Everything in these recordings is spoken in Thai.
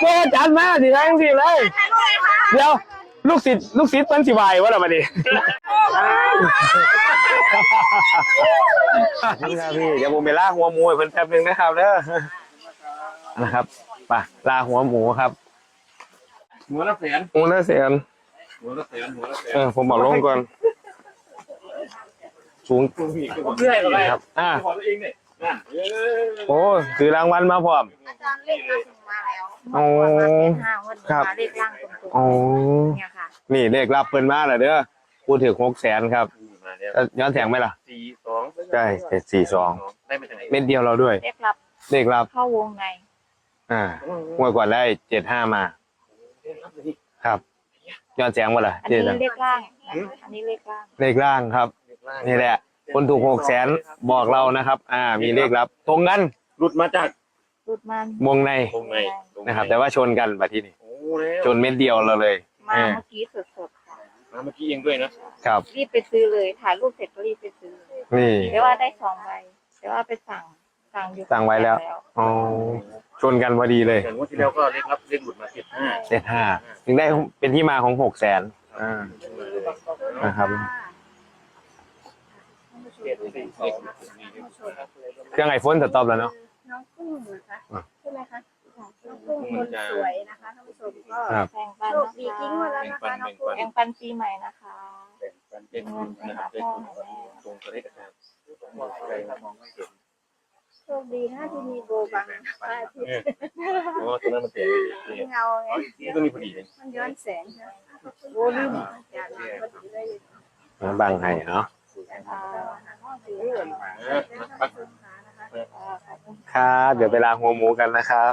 โก้จัดมาสิทั้งสิเลย เดี๋ยวลูกศิษย์ลูกศิษย์เปิ้นสิวายวะล่ะบัดนี้นี่ครับพี่เดี๋ยวผมไปล่าหัวหมูให้เพิ่นแป๊บนึงนะครับเด้อนะครับไปล่าหัวหมูครับ หัวละแสนหมูละแสนหัวละแสนหัวละแสนเออผมบอกลงก่อน สูง ผมเพื่อให้เราได้ครับ อ่า ขอตัวเองเนี่ย โอ้ถือรางวัลมาพร้อม อาจารย์เลขล่างมาแล้วโอ้ห้าวันครับมาเลขล่างตรงโอ้ๆเนี่ยค่ะนี่เลขรับเพิ่นมาแล้วเด้อพูดถึงหกแสนครับมาเนี่ยจะย้อนแสงไหมล่ะ สี่สองใช่เจ็ดสี่สองได้มาจากไหนเม็ดเดียวเราด้วย เลขรับเลขรับ เข้าวงในอ่าเมื่อก่อนได้เจ็ดห้ามา ครับย้อนแสงมาล่ะอันเจ็ดนี้เลขล่างอันนี้เลขล่าง เลขล่างครับ นี่แหละ คนถูกหกแสนบอกเรานะครับ อ่า มีเลขรับ ตรงกันหลุดมาจากรุดมันวงในตรงไหนนะครับ แต่ว่าชนกันแบบที่นี่โอ้แล้วชนเม็ดเดียวเราเลยมาเออเมื่อกี้สดๆค่ะมาเมื่อกี้เองด้วยนะครับ รีบไปซื้อเลยถ่ายรูปเสร็จก็รีบไปซื้อนี่ แต่ว่าได้สองใบแต่ว่าไปสั่งสั่งอยู่สั่งไว้แล้ว อ๋อ ชนกันพอดีเลยแต่งวดที่แล้วก็เลขรับเลขหลุดมาเจ็ดห้าเจ็ดห้าถึงได้เป็นที่มาของหกแสนอ่า นะครับเจ็ดสี่สองเครื่องไอโฟนสต็อปแล้วเนาะน้องกุ้งนะคะอะใช่ไหมคะน้องกุ้งคนสวยนะคะท่านผู้ชมก็ครับแพงปันโชนะคดีทิ้งไว้แล้วคะนะคะน้องกุ้งแพงปันปีใหม่นะคะเป็นเป็นนะครับเป็นตรงตัวเลขอาจารย์ใครมองไม่เห็นโชคดีนะที่มีโบบังพระอาทิตย์โอ้ตรงนั้นมันเสียเงาไงตรงนี้พอดีเลยมันย้อนแสงนะโอ้ลืมอย่าลืมพอดีเลยมาบังให้เนาะอ่า ครับเดี๋ยวไปล้างหัวหมูกันนะครับ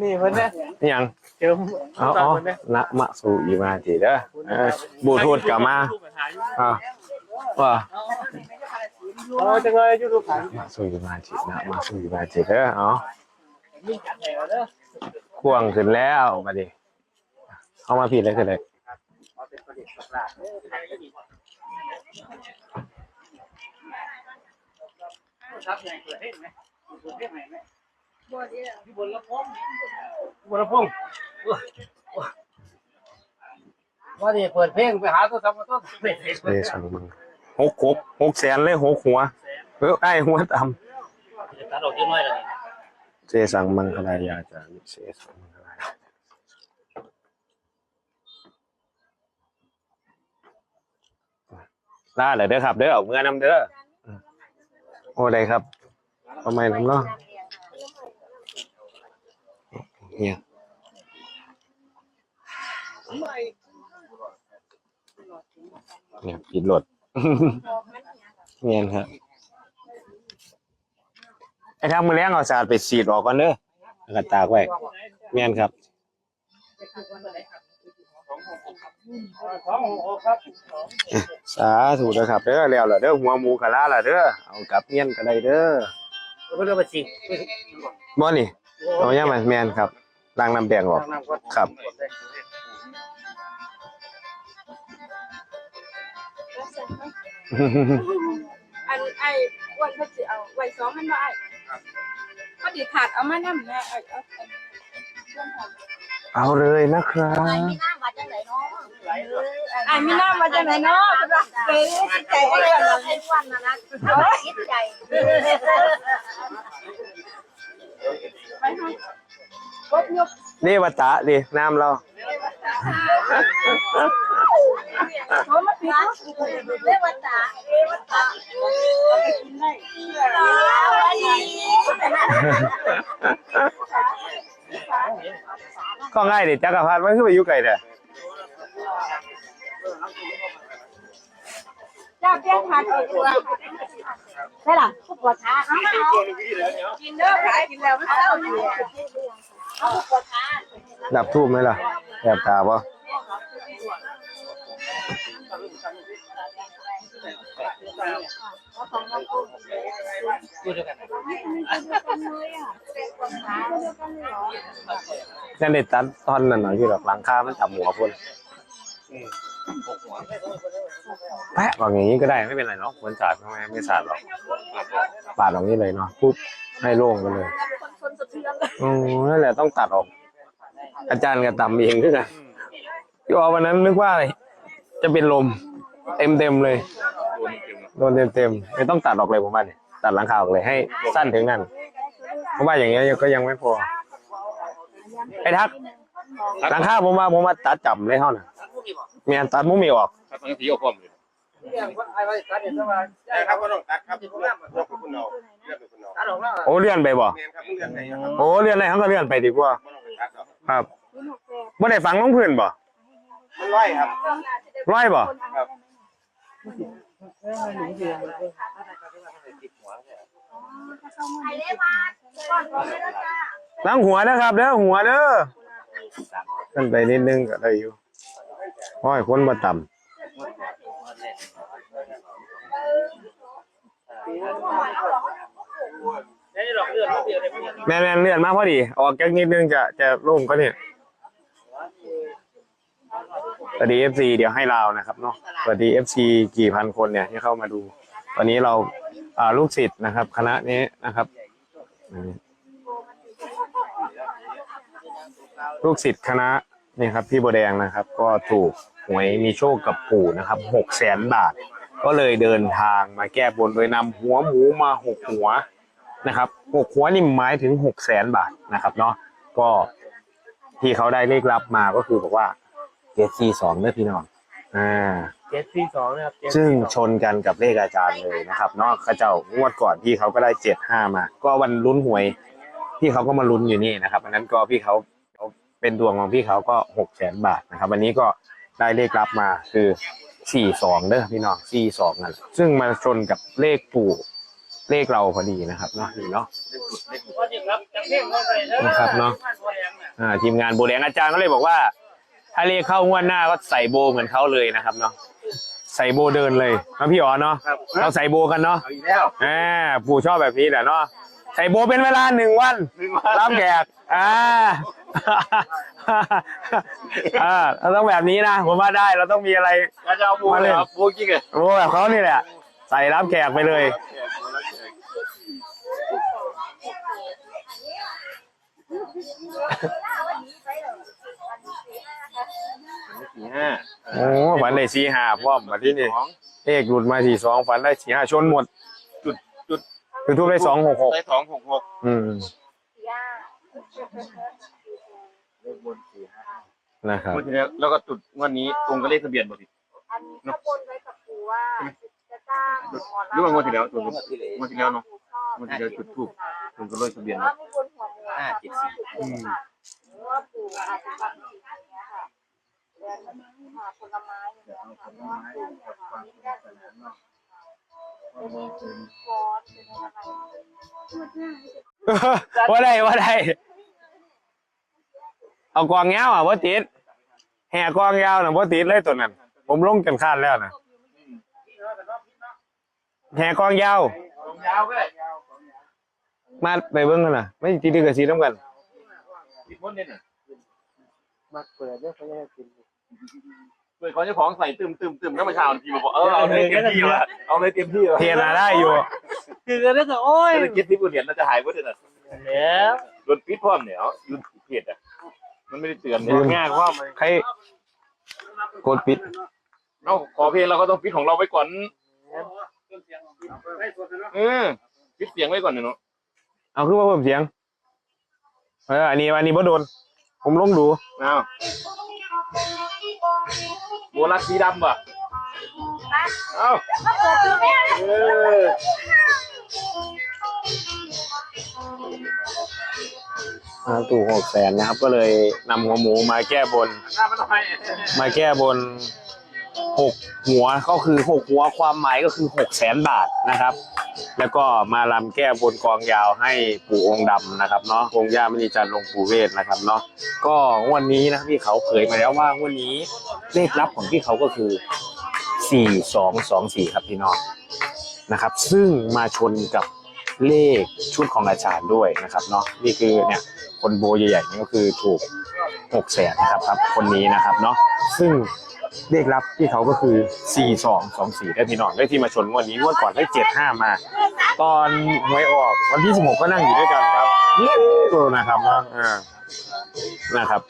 นี่เพิ่นเนี่ยนี่ยังเจิมอ๋ออ๋อนะมะสูอีมาทีเด้อเออบูทูดกลับมาอ่าว่าโอ้จังเลยยูทูบขายมะสูอีมาทีนะมะสูอีมาทีเด้ออ๋อควงขึ้นแล้วมาดิเอามาผิดเลยคือเลย บนละพงว่าดิเปิดเพลงไปหาตัวทำมาต้นเลสังมึงหกหกหกแสนเลยหกหัวเออไอ้หัวต่ตัดออกยังไงล่ะำเจสังมังคลายาจามิเจสังมัง ลายาล่าเลยเด้อครับ เด้อเอาเมื่อนำเด้อโอ้ได้ครับทำไมน้ำเนาะเนี่ยเนี่ยผิดรถเงียนครับไอ้ทางมือแรงเอาสาดไปสีดออกก่อนเด้อแล้วก็ตากไว้เมียนครับ สาธุเด้อครับเด้อแล้วล่ะเด้อหัวหมูกะลาล่ะเด้อเอากลับเมียนก็ได้เด้อเพิ่นเอาไปสิบ่นี่เอาย่ามาเมียนครับล้างน้ำแดงออกครับอันไอ้วันเขาจะเอาไว้สองมันว่าไอ้พอดีถาดเอามานั่นนะไอ้เอาเอาเลยนะครับ ไอ้มีน้ำมาจากไหนเนาะเก๋ใจไอ้อะไรกันงไอ้วันนะนะคิดใจไปให้กบยกนี่วัตตะดิน้ำเราเรียกว่าตาเรียกว่าตากินได้ก็ง่ายดิจักรพรรดิมันคือไปยู่ไกลเด้อ จ้าเพี้ยนถาดเอาตัวใช่หรอผู้ปวดขาเอามาเอากินเด้อขายกินแล้วไม่เอาเนี่เอาผู้ปวดขาดับทูบไหมล่ะแอบตาบ่พูดด้วยกันนั่นได้ตัดตอนนั้นหน่อยที่แบบหลังคามันจับหัวพุ่น แปะวางอย่างนี้ก็ได้ไม่เป็นไรเนาะควรสาดทำไมไม่สาดหรอกปาดตรงนี้เลยเนาะปุ๊บให้โล่งไปเลยคนสะเทือนั่นแหละต้องตัดออก อาจารย์ก็ตำเองด้วยกันพี่ออวันนั้นนึกว่าอะไรจะเป็นลม เต็มเต็มเลยโดนเต็มเต็มๆไม่ต้องตัดออกเลยผมว่าเนี่ยตัดหลังคาออกเลยให้สั้นถึงนั่นผมว่าอย่างเงี้ยก็ยังไม่พอไอ้ทักหลังคาผมว่าผมว่าตัดจับเลยเท่าน่ะ เมียนตัดมุ้งมีออกครับทั้งสีเอาพร้อมเลยใช่ครับก็ต้องตัดครับเลือกเลือกเป็นคุณเอาเลือกเป็นคุณเอาโอ้เลื่อนไปบ่เรียนครับเลือกไหนครับโอ้เลื่อนอะไรเขาก็เลื่อนไปดีกว่าก็ต้องตัดครับครับบ่ได้ฝังลงพื้นบ่มันร้อยครับร้อยบ่ไอ้เล่มาก่อนก่อนเลยนะจ้าล้างหัวนะครับเด้อหัวเด้อขึ้นไปนิดนึงก็ได้อยู่ โอ้ยคนมาต่ำแม่แม่เลื่อนมาพอดี ออกจากนิดนึงจะจะโล่งก็เนี่ยสวัสดีเอฟซีเดี๋ยวให้เรานะครับเนาะสวัสดีเอฟซีกี่พันคนเนี่ยที่เข้ามาดู ตอนนี้เราอ่าลูกศิษย์นะครับ คณะนี้นะครับลูกศิษย์คณะ นี่ครับพี่โบวแดงนะครับ ก็ถูกหวยมีโชคกับปู่นะครับหกแสนบาท ก็เลยเดินทางมาแก้บนโดยนำหัวหมูมาหกหัวนะครับหกหัวนี่หมายถึงหกแสนบาทนะครับเนาะก็ที่เขาได้เลขลับมาก็คือบอกว่าเจ็ดสี่สองเด้อพี่น้องอ่าเจ็ดสี่สองนะครับเจ็ดซึ่งชนกันกับเลขอาจารย์เลยนะครับเนาะเขาเจ้างวดก่อนพี่เขาก็ได้เจ็ดห้ามา ก็วันลุ้นหวย พี่เขาก็มาลุ้นอยู่นี่นะครับอันนั้นก็พี่เขา เขาเป็นดวงของพี่เขาก็หกแสนบาทนะครับ วันนี้ก็ได้เลขรับมาคือสี่สองเด้อพี่น้องสี่สองนั่นแหละซึ่งมาชนกับเลขปู่เลขเราพอดีนะครับเนาะนี่เนาะนะครับเนาะอ่าทีมงานโบแดงอาจารย์ก็เลยบอกว่า ถ้าเลขเข้างวดหน้าก็ใส่โบเหมือนเขาเลยนะครับเนาะใส่โบเดินเลยนะพี่อ๋อเนาะเราใส่โบกันเนาะเอาอีกแล้วอ่าปู่ชอบแบบนี้แหละเนาะใส่โบเป็นเวลาหนึ่งวันรับแขกอ่า อ่าเราต้องแบบนี้นะผมว่าได้เราต้องมีอะไรก็จะเอาบูเลยครับบูกิ๊กเลยโอ้แบบเขานี่แหละ ใส่รับแขกไปเลยสี่ห้าโอ้ฝันได้สี่ห้าพร้อมมาที่นี่สองเลขหลุดมาสี่สองฝันได้สี่ห้าชนหมด จุดจุดคือทุบได้สองหกหกได้สองหกหกอืม ย่านะครับ งวดที่แล้วแล้วก็จุดงวันนี้ตรงกับเลขทะเบียนบ่ผิดอันนี้ก็บนไว้กับปูว่าจะจ้างหรือว่างวดที่แล้วตรงกับงวดที่แล้วเนาะงวดที่แล้วจุดทูบตรงกับเลขทะเบียนแล้วเนาะมีบนหัวหมูห้าเจ็ดสี่หรือว่าปูอาจจะทำสิ่งนี้ค่ะเดินหาผลไม้อย่างเงี้ยค่ะเพราะว่าปูค่ะนี่ได้เป็นจะมีเป็นคอร์สเป็นอะไร ว่าได้ว่าได้ เอากองเงาวอะว่าติดแห่กองยาวน่ะว่าติดเลยตัวนั้น ผมลงกันคาดแล้วนะแห่กองยาว ยาวก็ได้มาไปเบิ้งกันนะไม่ติดกับสีน้ำกันติดมดเนี่ยน่ะมาเปิดเนี่ยเขาจะกินเปิดของเจ้าของใส่ตึมตึมตึมแล้วมาเช้าทีมาบอกเออเอาเลยเต็มที่ว่ะเอาเลยเต็มที่ว่ะเทียนน่ะได้อยู่ คือกันแล้วก็โอ้ยถ้าจะคิดที่บุญเหรียญเราจะหายวัดเลยนะแล้วโดนปิดพร้อมเนี่ยเอายุ่นเพจอะ มันไม่ได้เตือนเนี่ยง่ายว่ามันใครกดปิด เอาขอเพลงเราก็ต้องปิดของเราไว้ก่อน เออปิดเสียงไว้ก่อนเนาะเอาขึ้นมาเพิ่มเสียง เอออันนี้อันนี้บ่โดน ผมลงดูเอาโบลักสีดำป่ะเอาก็เปิด ดูแม่เอออ่าถูกหกแสนนะครับ ก็เลยนำหัวหมูมาแก้บน มาแก้บนหกหัวก็คือหกหัวความหมายก็คือหกแสนบาทนะครับ แล้วก็มาลำแก้บนกองยาวให้ปู่องค์ดำนะครับเนาะองค์ย่ามณีจันทร์ลงปู่เวทนะครับเนาะก็งวันนี้นะพี่เขาเผยมาแล้วว่างวันนี้เลขลับของพี่เขาก็คือสี่สองสองสี่ครับพี่น้องนะครับ ซึ่งมาชนกับเลขชุดของอาจารย์ด้วยนะครับเนาะนี่คือเนี่ย คนโบใหญ่ๆนี่ก็คือถูกหกแสนนะครับครับ คนนี้นะครับเนาะซึ่งเลขลับที่เขาก็คือ 4 2 2 4ได้พี่น้องได้ที่มาชนงวดนี้งวดก่อนได้7 5 มา ตอนหวยออกวันที่ 16 ก็นั่งอยู่ด้วยกันครับนี่นะครับเนาะนะครับ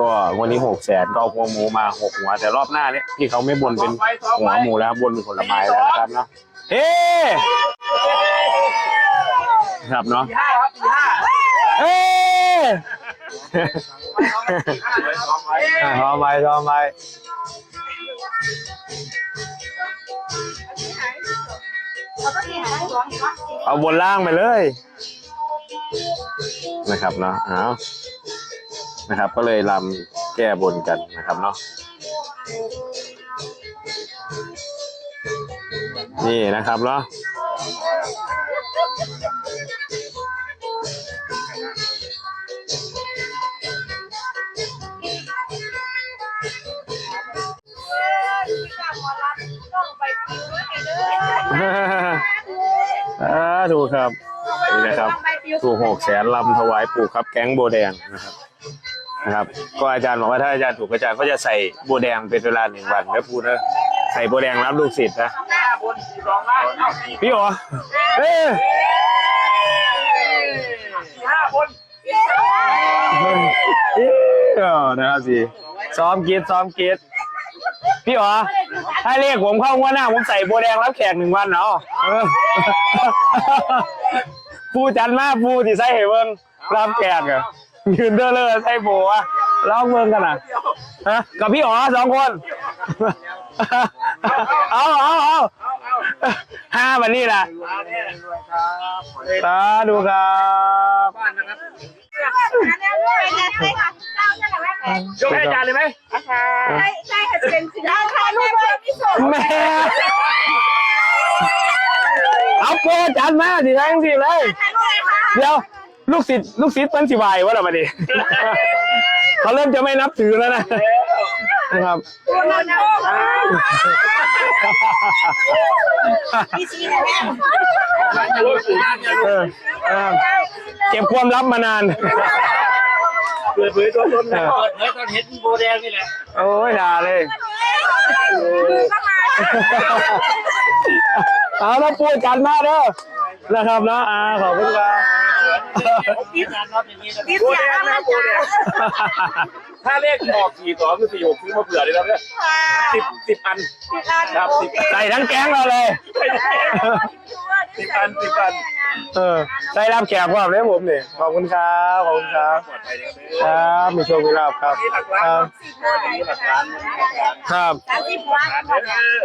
ก็วันนี้6แสนก็เอาหัวหมูมา6หัว แต่รอบหน้าเนี่ยที่เขาไม่บนเป็นหัวหมูแล้วบนเป็นผลไม้แล้วนะครับเนาะเฮ้ครับเนาะเฮ้ รอไปรอไปเราก็มีหาสองอีกว่าเอาบนล่างไปเลย นะครับเนาะเอานะครับ ก็เลยลำแก้บนกันนะครับเนาะนี่นะครับเนาะาถูกครับนี่นะครับถูกหกแสนลำถวายปู่ครับ แก๊งโบแดงนะครับนะครับ ก็อาจารย์บอกว่าถ้าอาจารย์ถูกอาจารย์ก็จะใส่โบแดงเป็นเวลาหนึ่งวันแล้วพูดนะใส่โบแดงรับลูกศิษย์นะพี่หรอเอ้ยเออนะครับสิซ้อมกรีดซ้อมกรีดพี่หรอ ถ้าเรียกผมเข้างวดหน้า ผมใส่โบวแดงรับแขกหนึ่งวันเนาะเออปูจันมาปูที่ใส่ให้เบิ่งรับแขกอะยืนเด้อเลยใส่โบอะลองเบิ่งกันนะฮะกับพี่อ๋อสองคน เอาเอาเอาห้าวันนี้ล่ะสาธุครับ ยกให้อาจารย์เลยไหมใช่ใช่ค่ะจะเป็นคือได้ค่ะลูกเบอร์พิเศษแม่เอาโปรจันมาสิทั้งสิเลย เดี๋ยวลูกศิษย์ลูกศิษย์เปิ้นสิวายวะล่ะมาดิเขาเริ่มจะไม่นับถือแล้วนะนะครับตัวนั้นโอ้พี่ซีนะแม่ เออเออเก็บความลับมานาน เปิดเผยตัวตนนะเปิดเผยตอนเห็นโบแดงนี่แหละโอ้ยด่าเลยเอาแล้วพูดกันมาเด้อนะครับเนาะอ่าขอบคุณครับที่งานรอบอย่างนี้นะพี่ซีนะแม่จ๋าถ้าเลขออกสี่สองคือสี่หกซื้อมาเผื่อเลยนะเนี่ยสิบสิบอันครับสิบใส่ทั้งแก๊งเราเลย สิบอันสิบอันเออได้รับแขกความเลยผมนี่ขอบคุณครับขอบคุณครับปลอดภัยเลยครับมีโชคมีลาภครับนี่หลักคล้ารันบนี่หลักล้านครับสามสิบวันล้านเด้อ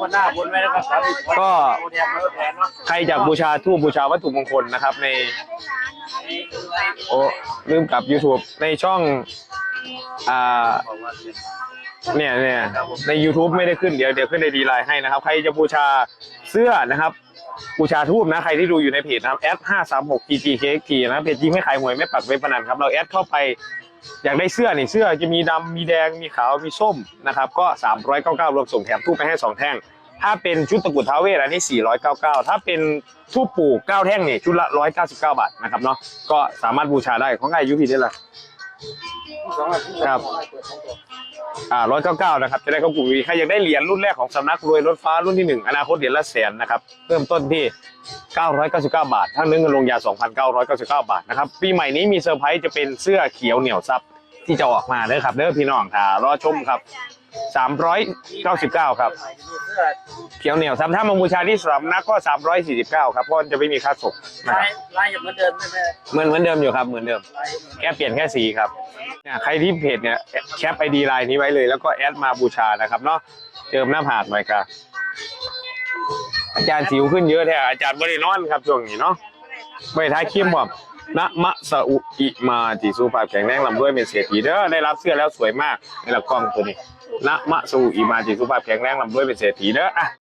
วันหน้าบนไว้นะครับสามสิบวันก็โบแดงแล้วแทนเนาะใครอยากบูชาทูบบูชาวัตถุมงคลนะครับในโอ้ลืมกลับ YouTube ในช่องอ่า เนี่ยเนี่ยใน YouTube ไม่ได้ขึ้นเดี๋ยวเดี๋ยวขึ้นในดีไลน์ให้นะครับ ใครจะบูชาเสื้อนะครับบูชาทูบนะ ใครที่ดูอยู่ในเพจนะครับแอดห้าสามหก ggkxt นะเพจจริงไม่ขายหวยไม่ปักเว็บพนันครับ เราแอดเข้าไปอยากได้เสื้อนี่เสื้อจะมีดำมีแดงมีขาวมีส้มนะครับ ก็ 399 รวมส่งแถมทูบไปให้ 2 แท่ง ถ้าเป็นชุดตะกรุดท้าเวสอันนี้ 499 ถ้าเป็นทูบปู่9แท่งนี่ชุดละ 199 บาทนะครับเนาะก็สามารถบูชาได้ของไงยุพีได้ละ ครับ อ่าร้อยเก้าเก้านะครับ จะได้เข้ากลุ่มวีใครอยากได้เหรียญรุ่นแรกของสำนักรวยรถฟ้ารุ่นที่หนึ่งอนาคตเหรียญละแสนนะครับ เริ่มต้นที่ 999 บาท ทั้งนึ่งเงินลงยา 2,999 บาทนะครับ ปีใหม่นี้มีเซอร์ไพรส์จะเป็นเสื้อเขียวเหนียวซับที่จะออกมาเด้อครับเด้อพี่น้องค่ะรอชมครับ 399 ครับ เขียวเหนียวซับถ้ามาบูชาที่สำนักก็ 349 ครับเพราะจะไม่มีค่าส่งนะคลารับยลายอย่างเหมือนเดิมใช่ไหมเหมือนเหมือนเดิมอยู่ครับเหมือนเดิมแค่เปลี่ยนแค่สีครับเนี่ยใครที่เพจเนี่ยแคปไอดีไลน์นี้ไว้เลยแล้วก็แอดมาบูชานะครับเนาะเจิมหน้าผากหน่อยครับอาจารย์สิวขึ้นเยอะแท้อาจารย์บริโนอนครับช่วงนี้เนาะไปท้ายคิมบอกนะมะสะอุอิมาจิสุภาพแข็งแรงลำด้วยเป็นเศรษฐีเด้อได้รับเสื้อแล้วสวยมากในละกล้องตัวนี้ นะมะสะอุอิมาจิสุภาพแข็งแรงลำด้วยเป็นเศรษฐีเด้ออะ